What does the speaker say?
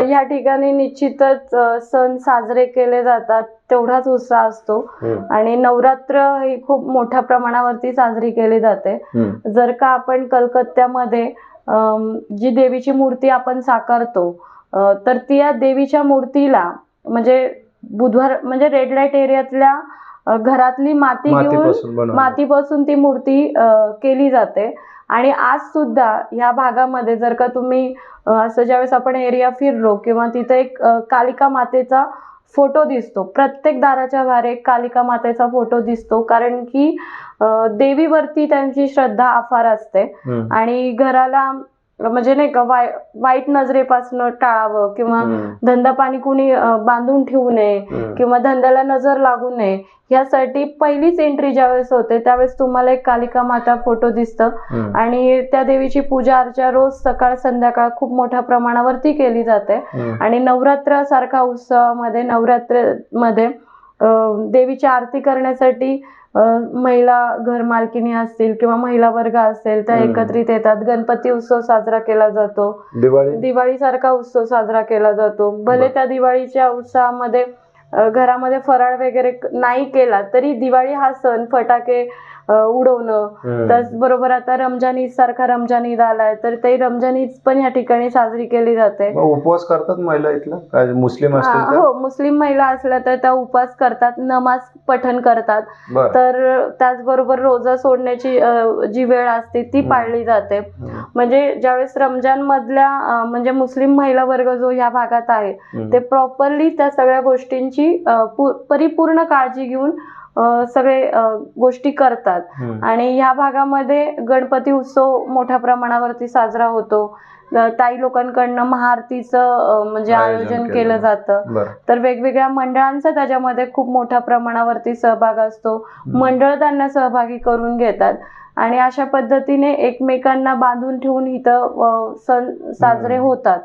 या ठिकाणी निश्चितच सण साजरे केले जातात तेवढाच उत्साह असतो. आणि नवरात्र ही खूप मोठ्या प्रमाणावरती साजरी केली जाते. जर का आपण कलकत्त्यामध्ये जी देवीची मूर्ती आपण साकारतो तर ती या देवीच्या मूर्तीला म्हणजे बुधवार म्हणजे रेड लाइट एरियातल्या घरातली माती घेऊन मातीपासून ती मूर्ती केली जाते. आणि आज सुद्धा ह्या भागामध्ये जर का तुम्ही असं ज्यावेळेस आपण एरिया फिरलो किंवा तिथे एक कालिका मातेचा फोटो दिसतो. प्रत्येक दाराच्या बाहेर एक कालिका मातेचा फोटो दिसतो. कारण की देवीवरती त्यांची श्रद्धा अफार असते. आणि घराला म्हणजे नाही का वाय वाईट नजरेपासून टाळावं किंवा धंदा पाणी कुणी बांधून ठेवू नये. किंवा धंद्याला नजर लागू नये यासाठी पहिलीच एंट्री ज्यावेळेस होते त्यावेळेस तुम्हाला एक कालिका माता फोटो दिसतं आणि त्या देवीची पूजा अर्चा रोज सकाळ संध्याकाळ खूप मोठ्या प्रमाणावरती केली जाते. आणि नवरात्र सारखा उत्सवामध्ये नवरात्रमध्ये अं, देवीची आरती करण्यासाठी महिला घरमालकिनी असतील किंवा महिला वर्ग असेल त्या. एकत्रित येतात गणपती उत्सव साजरा केला जातो दिवाळी दिवाळी सारखा उत्सव साजरा केला जातो भले. त्या दिवाळीच्या उत्सवामध्ये अ, घरामध्ये फराळ वगैरे नाही केला तरी दिवाळी हा सण फटाके उडवणं. त्याचबरोबर आता रमजान ईद सारखा रमजान ईद आलाय तर ते रमजान ईद पण या ठिकाणी साजरी केली जाते. उपवास करतात महिला इथला? काय मुस्लिम हा, हो मुस्लिम महिला असल्या तर त्या उपवास करतात नमाज पठण करतात. तर त्याचबरोबर रोजा सोडण्याची जी वेळ असते ती. पाळली जाते. म्हणजे ज्यावेळेस रमजान मधल्या म्हणजे मुस्लिम महिला वर्ग जो ह्या भागात आहे. ते प्रॉपरली त्या सगळ्या गोष्टींची परिपूर्ण काळजी घेऊन सगळे गोष्टी करतात. आणि ह्या भागामध्ये गणपती उत्सव मोठ्या प्रमाणावरती साजरा होतो. ताई लोकांकडनं महाआरतीचं म्हणजे आयोजन केलं जातं. तर वेगवेगळ्या मंडळांचा त्याच्यामध्ये खूप मोठ्या प्रमाणावरती सहभाग असतो. मंडळ त्यांना सहभागी करून घेतात. आणि अशा पद्धतीने एकमेकांना बांधून ठेवून इथं सण साजरे. होतात.